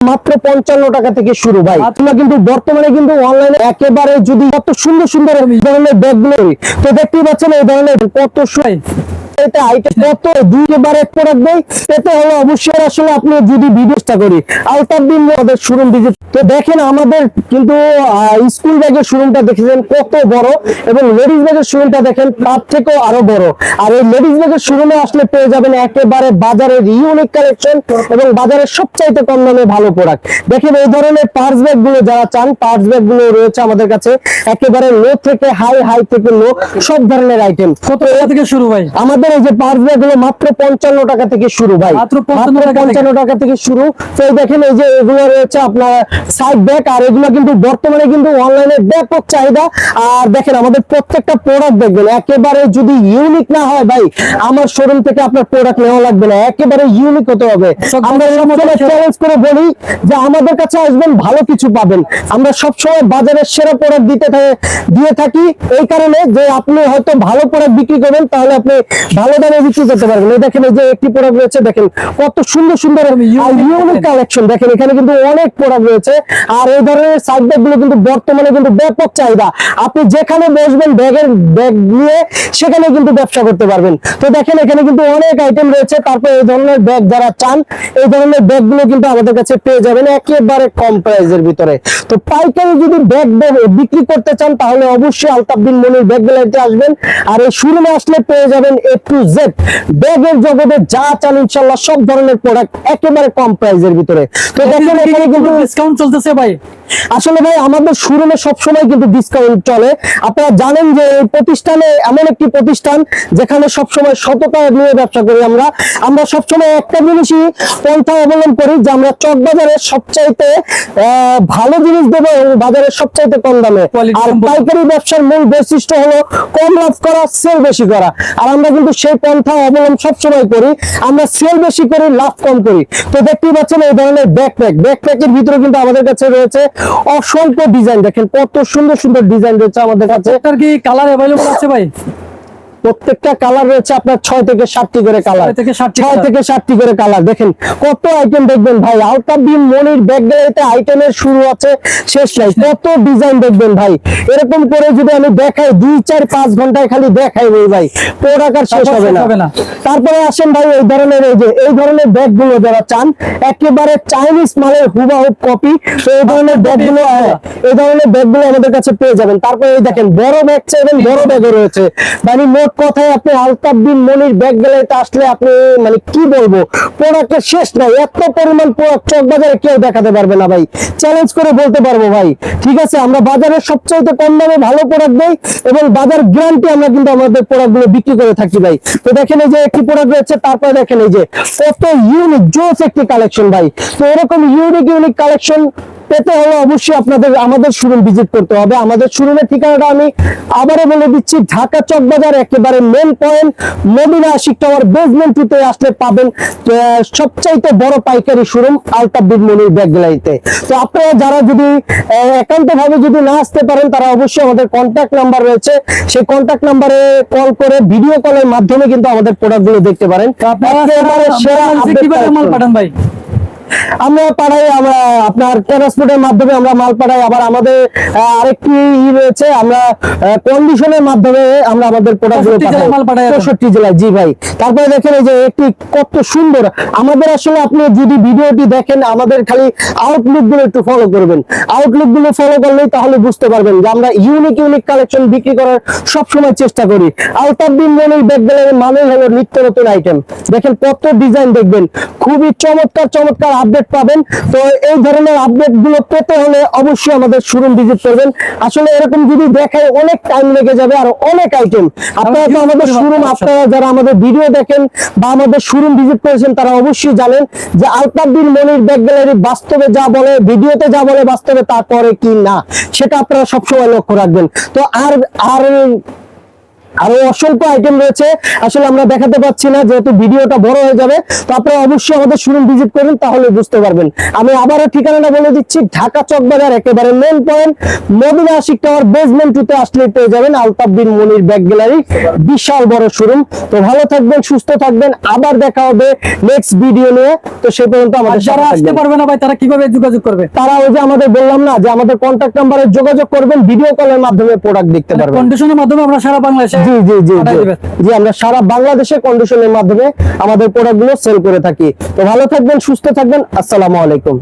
মাত্র পঞ্চান্ন টাকা থেকে শুরু, ভাই। আপনারা কিন্তু বর্তমানে কিন্তু অনলাইনে একেবারে যদি কত সুন্দর সুন্দর এই ধরনের ব্যাগগুলো তো দেখতেই পাচ্ছেন এই ধরনের কত সময় এটা আইটেম কত? দুইবারে প্রোডাক্ট দেয় এতে হলো অবশ্যই আসলে আপনি যদি ভিডিওটা করি আলতার দিন আমাদের শোরুম ভিজিট তো দেখেন আমাদের কিন্তু স্কুল ব্যাগের শোরুমটা দেখেছেন কত বড় এবং লেডিস ব্যাগের শোরুমটা দেখেন তার থেকেও আরও বড়। আর এই লেডিস ব্যাগের শোরুমে আসলে পেয়ে যাবেন একেবারে বাজারের ইউনিক কালেকশন এবং বাজারের সবচাইতে কম দামে ভালো প্রোডাক্ট দেখেন এই ধরনের পার্স ব্যাগগুলো যারা চান পার্স ব্যাগগুলো রয়েছে আমাদের কাছে। একেবারে লো থেকে হাই হাই থেকে লো সব ধরনের আইটেম কত থেকে শুরু ভাই? আমাদের এই যে পার্সগুলো মাত্র পঞ্চান্ন টাকা থেকে শুরু ভাই। মাত্র 55 টাকা থেকে। পঞ্চান্ন টাকা থেকে শুরু। তো এই দেখেন এই যে এগুলো রয়েছে আপনার সাইড ব্যাগ আর এগুলো কিন্তু বর্তমানে কিন্তু অনলাইনে ব্যাপক চাহিদা। আর দেখেন আমাদের প্রত্যেকটা প্রোডাক্ট দেখবেন একেবারে যদি ইউনিক না হয় ভাই আমার শোরুম থেকে আপনার প্রোডাক্ট নেওয়া লাগবে না একেবারে ইউনিক হতে হবে। আমরা বাজারের মতো সবসময় সব- চ্যালেঞ্জ করে বলি যে আমাদের কাছে আসবেন ভালো কিছু পাবেন। আমরা সবসময় বাজারের সেরা প্রোডাক্ট দিতে দিয়ে থাকি। এই কারণে যে আপনি হয়তো ভালো প্রোডাক্ট বিক্রি করবেন তাহলে আপনি ভালো দামে বিক্রি করতে পারবেন। এই দেখেন এই যে একটি প্রোডাক্ট রয়েছে দেখেন কত সুন্দর সুন্দর ইউনিক কালেকশন দেখেন এখানে কিন্তু অনেক প্রোডাক্ট রয়েছে। আর এই ধরনের সাইড ব্যাগগুলো কিন্তু বর্তমানে কিন্তু ব্যাপক চাহিদা। আপনি যেখানে বসবেন ব্যাগের ব্যাগ নিয়ে সেখানে কিন্তু ব্যবসা করতে পারবেন। তো দেখেন এখানে কিন্তু অনেক আইটেম রয়েছে। তারপর এই ধরনের ব্যাগ যারা চান এই ধরনের ব্যাগগুলো কিন্তু আমাদের কাছে পেয়ে যাবেন একেবারে কম প্রাইসের ভিতরে। তো পাইকারি যদি ব্যাগ বিক্রি করতে চান তাহলে অবশ্যই আলতাবদিন মনির ব্যাগ গ্যালারিতে আসবেন। আর এই শোরুমে আসলে পেয়ে যাবেন টু জেড ব্যাগের জগতে যা চান ইনশাল্লাহ সব ধরনের প্রোডাক্ট একেবারে কম প্রাইসের ভিতরে। তো দেখেন এখানে কিন্তু ডিসকাউন্ট চলতেছে ভাই। আসলে ভাই আমাদের শোরুমে সবসময় কিন্তু ডিসকাউন্ট চলে। আপনারা জানেন যে এই প্রতিষ্ঠানে এমন একটি প্রতিষ্ঠান যেখানে সবসময় সততা নিয়ে ব্যবসা করি আমরা। আমরা সবসময় একটা জিনিসই পন্থা অবলম্বন করি যে আমরা চক বাজারে সবচাইতে ভালো জিনিস দেবো এবং বাজারের সবচাইতে কম দামে। আর। পাইকারি ব্যবসার মূল বৈশিষ্ট্য হলো কম লাভ করা সেল বেশি করা। আর আমরা কিন্তু সেই পন্থা অবলম্বন সবসময় করি। আমরা সেল বেশি করি লাভ কম করি। তো দেখতেই পাচ্ছেন এই ধরনের ব্যাকপ্যাক ব্যাকপ্যাকের ভিতরে কিন্তু আমাদের কাছে রয়েছে অসংখ্য ডিজাইন দেখেন, কত সুন্দর সুন্দর ডিজাইন রয়েছে আমাদের কাছে। কি কালার অ্যাভেলেবল আছে ভাই? প্রত্যেকটা কালার রয়েছে আপনার ছয় থেকে সাতটি করে কালার ছয় থেকে সাতটি করে কালার দেখেন কত আইটেম দেখবেন ভাই? আউটার বিম মনির ব্যাগ গ্যালারিতে আইটেমের শুরু আছে শেষ নাই। কত ডিজাইন দেখবেন ভাই? এরকম করে যদি আমি দেখাই দুই চার পাঁচ ঘন্টায় খালি দেখাই ওই ভাই। প্রোডাক্ট আর শেষ হবে না। হবে না। তারপরে আসেন ভাই এই ধরনের এই যে এই ধরনের ব্যাগগুলো যারা চান একেবারে চাইনিজ মালের হুবাহুব কপি তো এই ধরনের ব্যাগগুলো এই ধরনের ব্যাগগুলো আমাদের কাছে পেয়ে যাবেন। তারপরে এই দেখেন বড় ব্যাগ চাইবেন বড় ব্যাগও রয়েছে। মানে মোট কথায় আপনি আলতাফ বিন মনির ব্যাগ গ্যালারিতে আসলে আপনি মানে কি বলব? প্রোডাক্টের শেষ নাই। এত পরিমাণ প্রোডাক্ট চক বাজারে কেউ দেখাতে পারবে না ভাই। চ্যালেঞ্জ করে বলতে পারব ভাই। ঠিক আছে? আমরা বাজারের সবচাইতে কম দামে ভালো প্রোডাক্ট দেই এবং বাজার গ্যারান্টি আমরা কিন্তু আমাদের প্রোডাক্টগুলো বিক্রি করে থাকি ভাই। তো দেখেন এই যে একটি প্রোডাক্ট রয়েছে, তারপরে দেখেন এই যে কত ইউনিক জোস একটি কালেকশন ভাই। তো এরকম ইউনিক ইউনিক কালেকশন পেতে হলে অবশ্যই আপনাদের আমাদের শোরুম ভিজিট করতে হবে। আমাদের শোরুমের ঠিকানাটা আমি আবারও বলে দিচ্ছি ঢাকা চক বাজার একেবারে main point Madina Ashiq tower basement টুতে আসলে পাবেন সবচাইতে বড় পাইকারি শোরুম আলতাবিদ মনির ব্যাগ গ্যালারিতে। তো আপনারা যারা যদি একান্ত ভাবে যদি না আসতে পারেন তারা অবশ্যই আমাদের কন্ট্যাক্ট নাম্বার রয়েছে। সেই কন্ট্যাক্ট নাম্বারে কল করে ভিডিও কলের মাধ্যমে কিন্তু আমাদের প্রোডাক্টগুলো দেখতে পারেন। সেরা পাঠান ভাই? আমরা পাঠাই আমরা আপনার ট্রান্সপোর্টের মাধ্যমে আমরা মাল পাঠাই আবার আমাদের আরেকটি ই রয়েছে আমরা কন্ডিশনের মাধ্যমে আমরা আমাদের প্রোডাক্ট জেলায় মাল পাঠাই এখন। চৌষট্টি জেলায় জি ভাই। তারপরে দেখেন এই যে একটি কত সুন্দর। আমাদের আসলে আপনি যদি ভিডিওটি দেখেন আমাদের খালি আউটলুকগুলো একটু ফলো করবেন। আউটলুকগুলো ফলো করলেই তাহলে বুঝতে পারবেন যে আমরা ইউনিক ইউনিক কালেকশন বিক্রি করার সবসময় চেষ্টা করি। আলতার দিন মনির ব্যাগ গ্যালারির মানেই হলো নিত্য নতুন আইটেম দেখেন কত ডিজাইন দেখবেন। খুবই চমৎকার চমৎকার আপডেট পাবেন। তো এই ধরনের আপডেটগুলো পেতে হলে অবশ্যই আমাদের শোরুম ভিজিট করবেন। আসলে এরকম যদি দেখায় অনেক টাইম লেগে যাবে আর অনেক আইটেম আপনারা তো আমাদের শোরুম আপনারা যারা আমাদের ভিডিও দেখেন বা আমাদের শোরুম ভিজিট করেছেন তারা অবশ্যই জানেন যে আলতাবদিন মনির ব্যাগ গ্যালারি বাস্তবে যা বলে ভিডিওতে যা বলে বাস্তবে তা করে কি না সেটা আপনারা সবসময় লক্ষ্য রাখবেন। তো আর আর আরও অসংখ্য আইটেম রয়েছে। আসলে আমরা দেখাতে পাচ্ছি না যেহেতু ভিডিওটা বড় হয়ে যাবে। তো আপনারা অবশ্যই আমাদের শোরুম ভিজিট করুন তাহলে বুঝতে পারবেন। আমি আবারও ঠিকানাটা বলে দিচ্ছি ঢাকা চকবাজার একেবারে main point Madina Ashiq tower basement টুতে আসলে পেয়ে যাবেন আলতাফ বিন মনির ব্যাগ গ্যালারি বিশাল বড় শোরুম তো ভালো থাকবেন সুস্থ থাকবেন আবার দেখা হবে নেক্সট ভিডিও নিয়ে। তো সে পর্যন্ত আমাদের যারা আসতে পারবে না ভাই তারা কীভাবে যোগাযোগ করবে। তারা ওই যে আমাদের বললাম না যে আমাদের কন্ট্যাক্ট নাম্বারে যোগাযোগ করবেন ভিডিও কলের মাধ্যমে প্রোডাক্ট দেখতে পারবেন। কন্ডিশনের মাধ্যমে আমরা সারা বাংলাদেশে জি জি জি জি। আমরা সারা বাংলাদেশে কন্ডিশনের মাধ্যমে আমাদের প্রোডাক্টগুলো সেল করে থাকি। তো ভালো থাকবেন সুস্থ থাকবেন। আসসালামু আলাইকুম।